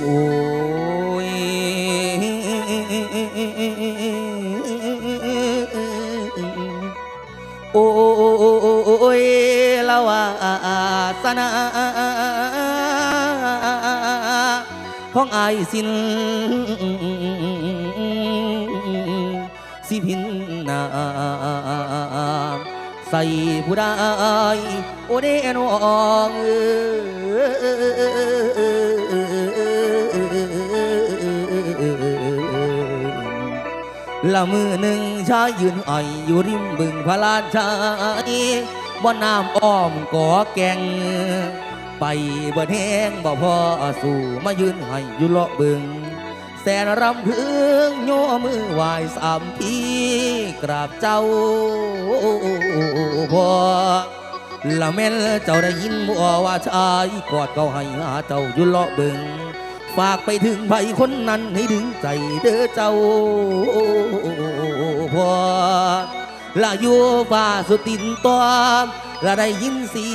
โอ้ยโอ้ยละวาสนาของไอายสินสิพินนาใส่ผู้ได้โอเดนอง ละมือหนึ่งชายยืนอ่อยอยู่ริมบึงพระลาชายบ่น้ำอ้อมก่อแกง ไปบ่แห้งบ่พอสู่มายืนให้อยู่เลาะบึง แสนรำพึงโยมือไหวสามทีกราบเจ้าพอละแม่นเจ้าได้ยินบ่ว่าชายกอดเขาให้หาเจ้าอยู่เลาะบึง ฝากไปถึงใบคนนั้นให้ดึงใจเด้อเจ้าพ่อละอยู่ฟ้าสุดตินตอมละได้ยินเสี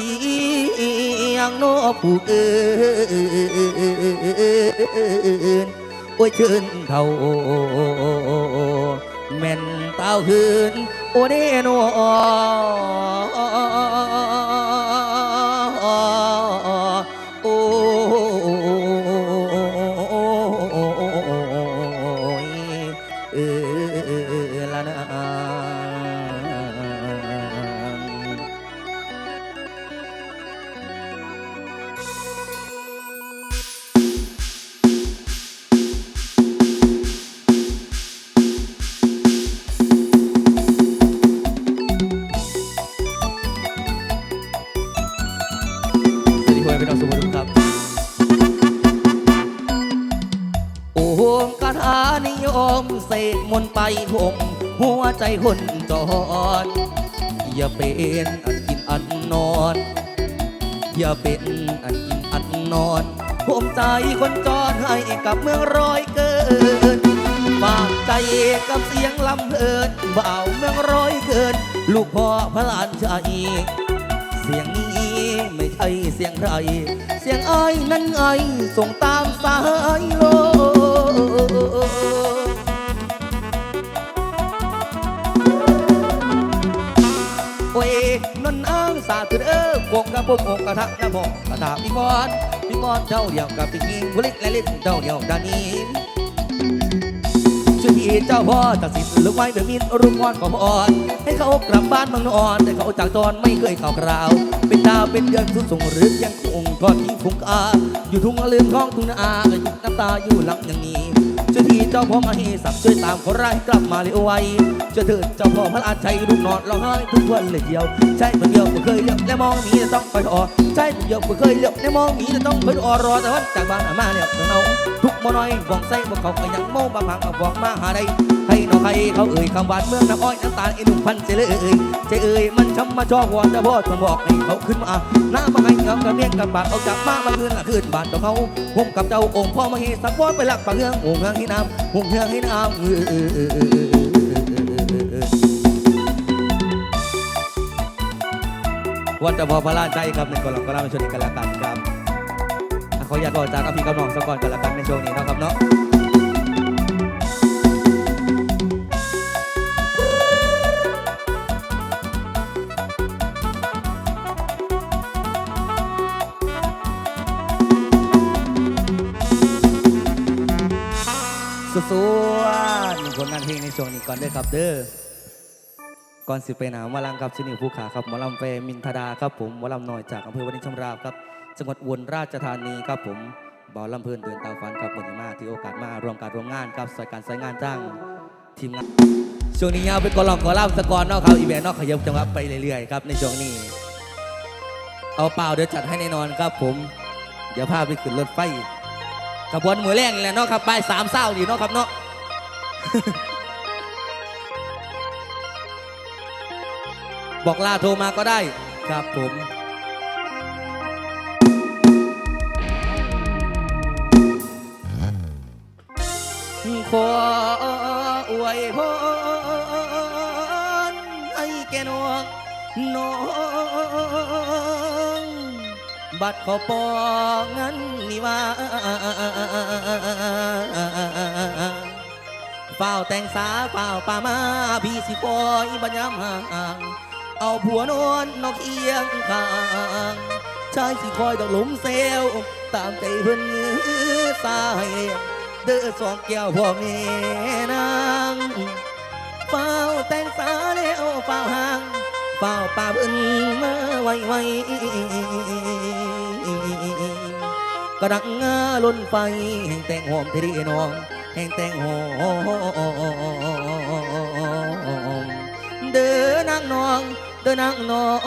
ยงนกผูกเอินโอ้ยเชิญเขาแม่นเต้าหืนโอเดโน พี่น้องสมุทรครับ โอ้โหคาถานิยมเสกมนไปผมหัวใจคนจรอย่าเป็นอันกินอันนอน อย่าเป็นอันกินอันนอนผมใจคนจรให้กับเมืองร้อยเกินฝากใจกับเสียงลำเพินบ่าวเมืองร้อยเกิน ลูกพ่อพระลานชาย เสียงนี้ไม่ใช่เสียงใคร เสียงไอ้ายนั้นไอ้ส่งตามสายลมโอ้ยนนอ้างสาธุเด้อกงกระผมองกระทะนะบอกกระทะพี่กอนพี่กอนเจ้าเดียวกับพี่กิงบุลิกและเล่นเจ้าเดียวดานีชื่อที่ เจ้าพ่อตัดสินลูกไม้เป็นมินรุ่งอ่อนขอพรให้เขากลับบ้านเมืองนอน แต่เขาจากตอนไม่เคยข่าวคราว เป็นดาวเป็นเดือนสุดส่งหรือยังคงทอดทิ้งฟุงอาอยู่ทุ่งลืมท้องทุ่งนาอาก็หยุดน้ำตาอยู่หลังอย่างนี้ชื่อที่ เจ้าพ่อมาให้สักช่วยตามคนร้ายกลับมาเลยเอาไว้เจ้าเถิดเจ้าพ่อพระอาชัยลูกนอนร้องไห้ทุกวันเลยเดียว ใช่คนเดียวไม่เคยเลือกและมองมีแต่ต้องไปออใช่คนเดียวไม่เคยเลือกและมองมีแต่ต้องไปออรอแต่วันจากบ้านมาเนี่ยเนาทุกมอน้อยบองไส้บองเขาก็ยังโม่บางพังบองมาหาได้ให้น้องใครเขาเอ่ยคำหวานเมืองน้ำอ้อยน้ำตาลไอ้หนุ่มพันเจเลยเอ่ยใจเอ่ยมันช้ำมาจอกวอนจะพ่อทนบอกให้เขาขึ้นมาหน้ามาให้เงากระเมียงกับบาดเอาจากมามาคืนละคืนบาดต่อเขาห่มกับเจ้าองค์พ่อมาให้สักวอนไปหลักปากเฮืององค์เฮืองให้น้ำองค์เฮืองให้น้ำเออเออเออเออเออเออวันจะพอพระราชใจครับในกลองกลามาชนกันละกันครับเขาอยากก่อจากกับพี่กับน้องสักก่อนกันละกันในช่วงนี้นะครับเนาะ สสวนผลงานเพลงในช่วงนี้ก่อนด้อครับเด้อก่อนสิไปหนาวมาลังครับชินิวภูขาครับหมอลำเฟมินทดาครับผมหมอลำน้อยจากอำเภอวารินชำราบครับจังหวัดอุบลราชธานีครับผมบ่าวลำเพลินเดินตามฝันครับวันนี้มาที่โอกาสมารวมการร่วมงานครับสายการสายงานจ้างทีมงานช่วงนี้ยาวเป็นกอลองกอล่ามสกอนเนาะครับอีแวนนอกขยับจังหวะไปเรื่อยๆครับในช่วงนี้ เอาเปล่าเดี๋ยวจัดให้แน่นอนครับผม เดี๋ยวพาไปขึ้นรถไฟ ขบวนมือแรงนี่แหละเนาะครับบ่ายสามเศร้าดีเนาะครับเนาะบอกลาโทรมาก็ได้ครับผมขออวยพรให้แกน้อน้อง บัตรขอปองั้นนี่ว่าเฝ้าแต่งสาเฝ้าป่ามาพี่สิคอยบัญยามห่างเอาผัวนอนนอกเอียงข้างชายสิคอยดอกหลุมเซลตามใจเพิ่นสายเด้อสองแก้วพ่อแม่นางเฝ้าแต่งสาแล้วเฝ้าห่างเฝ้าป่าเพิ่นมาไว้ไว้ กระดังงาล้นไฟ แห่งแตงหอมเทรีน้อง แห่งแตงหอมเดินนางน้อง เดินนางน้อง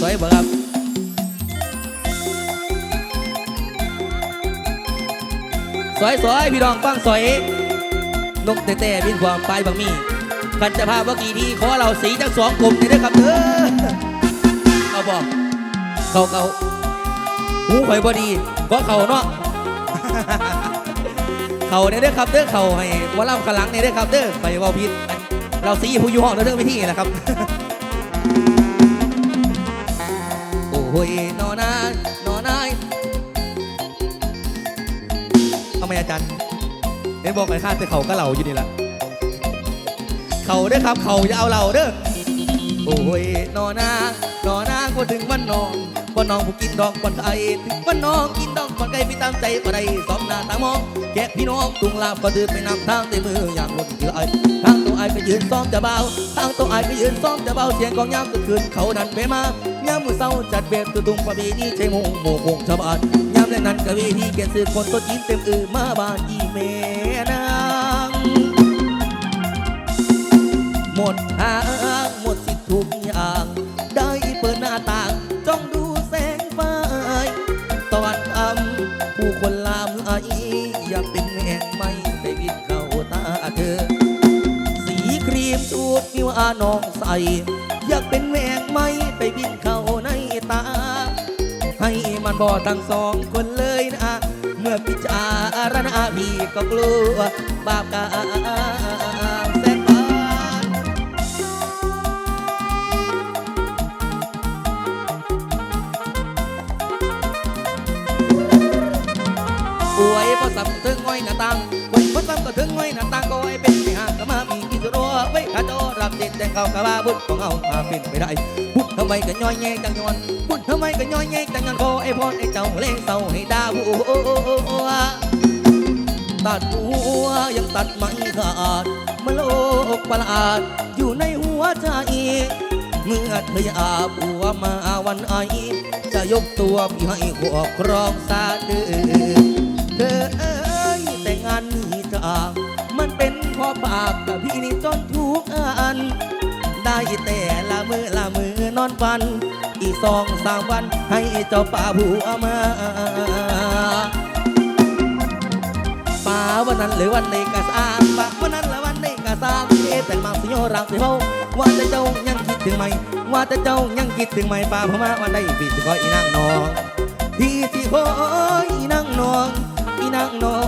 สวยบ่ครับสอยสอยพี่น้องฟังสอยนกแต่แต่บินความไปบางมี กันจะพาเมื่อกี้ทีขอเราสีทั้งสองกลุ่มนี่เด้อครับเด้อเอาบอกเขาเขาหูข่อยบอดีก็เขาเนาะเขาเนี่ยเด้อครับเด้อเขาให้วอลล่ำขลังเนี่ยเด้อครับเด้อไปว่าพิษเราสีผู้อยู่ห้องเด้อเด้อไปที่แหละครับโอ้ยนอนายนอนายทำไมอาจารย์เห็นบอกไอ้ข้าแต่เขาก็เหล่าอยู่นี่แหละ เขาเด้อครับเขาจะเอาเราเด้อโอ้ยนอนางนอนางพอถึงวันนองวันน้องผู้กินดอกบอนไทยถึงวันน้องกินดอกบอนไก่พี่ตามใจบ่ได้สองหน้าตามองแกะพี่น้องตุงลาบก็ถือไปนำทางเตมืออย่างรถเกลือไอทางตัวไอก็ยืนซ้อมจะเบาทางตัวไอก็ยืนซ้อมจะเบาเสียงของยามก็คืนเขาดันไปมายามมือเศร้าจัดแบบตุตุงประเพณีใช้มงโมกงชาวบ้านยามแรกนั้นก็เวทีเกียรติสื่อคนตัวจีนเต็มอือมาบ้านอีเม หมดทางหมดสิทธิ์ทุกอย่าง ได้เปิดหน้าต่างจ้องดูแสงไฟตอนทำผู้คนลามไออย่าเป็นแม่งไม่ได้บินเข้าตาเธอ สีครีมสูดมิวอาน้องใส อยากเป็นแมงไม่ไปบินเข้าในตา ให้มันบอทั้งสองคนเลยนะเมื่อพิจารณาพี่ก็กลัวบาปกรรม วยพอสับถึงง่อยหน้าตังอวยพอสับก็ถึงง่อยหน้าตังก็ไว้เป็นไม่หางก็มามีกินสุรัวไว้ข้าโจรับดินแต่เขากะว่าบุญของเอามาเป็นไม่ได้บุญทำไมก็ย่อยแย่จังยอนบุญทำไมก็ย่อยแย่จังยอนขอไอ้พรไอ้เจ้าเล่งเศร้าให้ดาวหัวตัดหัวยังตัดไม่ขาดมาโลกประหลาดอยู่ในหัวใจเมื่อเธออาบัวมาวันไอจะยกตัวพี่ให้ขวบครองสาดือ นนี้จากมันเป็นเพ่อปากกับพี่นี่จนทุกอัน ได้แต่ละมือละมือนอนฟัน อีกสองสามวันให้เจ้าป่าผัวมาป่าวันนั้นหรือวันในกะสามป่าวันนั้นหรือวันในกะสามเอ๊แต่มาสิโยรังสิเฮาว่าแต่เจ้ายังคิดถึงไหม ว่าแต่เจ้ายังคิดถึงไหมป่าพม่าวันใดพี่สิคอยอีนางนองพี่สิคอยอีนางนอง อีนางนอง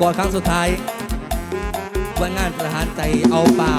ก่อนครั้งสุดท้ายวันงานประหารใจเอาเปล่า